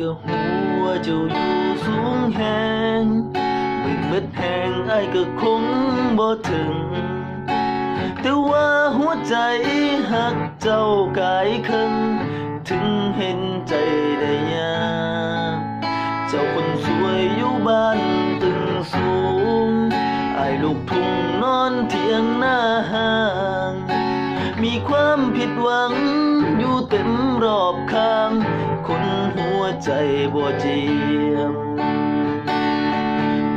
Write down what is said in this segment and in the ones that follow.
ก็หัวเจ้าอยู่สูงแหงมืดมืดแหงไอ้ายก็คงบ่ถึง แต่ว่าหัวใจหักเจ้ากายคึงถึงเห็นใจได้ยากเจ้าคนสวยอยู่บ้านตึงสูงไอ้ายลูกทุ่งนอนเทียงหน้าห้า มีความผิดหวัง อยู่เต็มรอบข้าง คนหัวใจบ่เจียม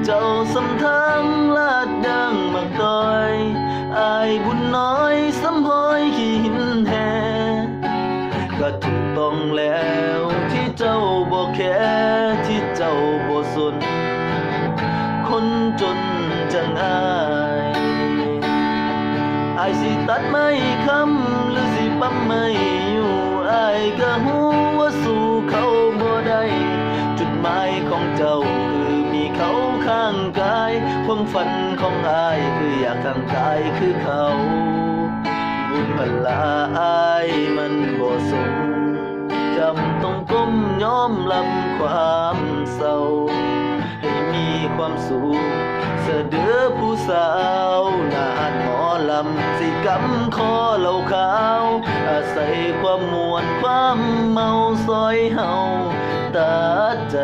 เจ้าสำทางลาดดังมักต้อยอายบุญน้อยสำหอยขี้หินแหก็ถูกต้องแล้วที่เจ้าบ่แค่ที่เจ้าบ่สนคนจน ตัดไม่คำหรือสิปั๊มไม่อยู่อายก็หูว่าสู้เขาบ่ได้จุดหมายของเจ้าคือมีเขาข้างกายความฝันของอายคืออยากข้างกายคือเขาบุญพลาอายมันบ่สมจำต้องก้มยอมรับความเศร้าให้มีความสุขเสดือผู้สาวนานม ลำสิกำคอเหล่าขาว อาศัยความมวนความเมาซอยเฮาตาใจ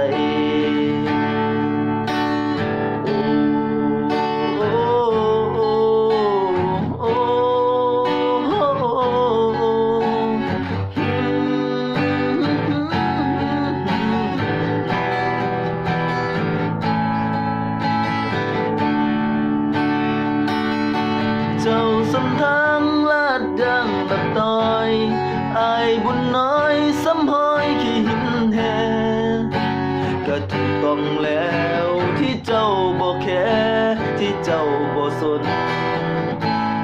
ตับต้อยอายบุญน้อยสำหอยขี้หินแหก็ถูกต้องแล้วที่เจ้าบ่แค่ที่เจ้าบ่สน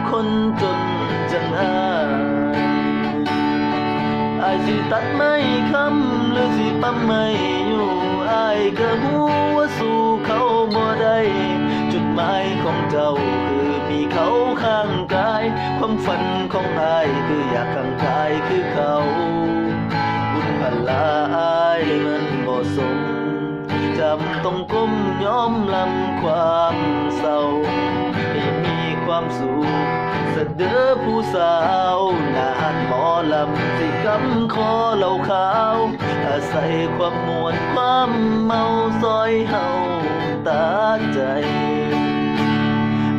คนจนจังอายอายสิตัดไม่คำหรือสิปั๊มไม่อยู่อายก็หูว่าสู้เขาบ่ได้จุดหมาย ความฝันของอายคืออยากข้างกายคือเขาบุญพลาอายมันบ่สมจำต้องก้มยอมลำความเศร้าให้มีความสุขเสะเดือผู้สาวนานหมอลำที่กำคอเหล่าขาวอาศัยความมวนความเมาซอยเฮาตาใจ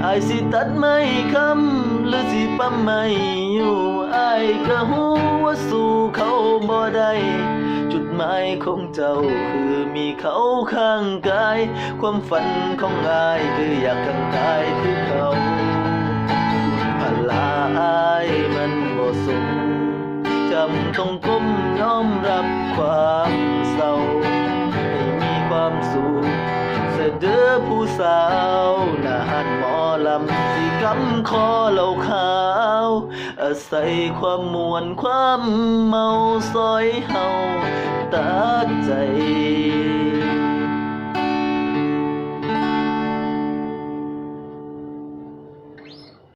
ไอสิตัดไม่คำ หรือสิปั๊มไม่อยู่อายก็หูว่าสู้เขาบ่ได้จุดหมายของเจ้าคือมีเขาข้างกาย ความฝันของอายคืออยากข้างกายคือเขาพลาอายมันบ่สมจำต้องก้มยอมรับความเศร้าให้มีความสุขเสดือผู้สาวนาหัน ลำสีกำคอเหล่าขาว อาศัยความมวนความเมาซอยเฮาตัดใจ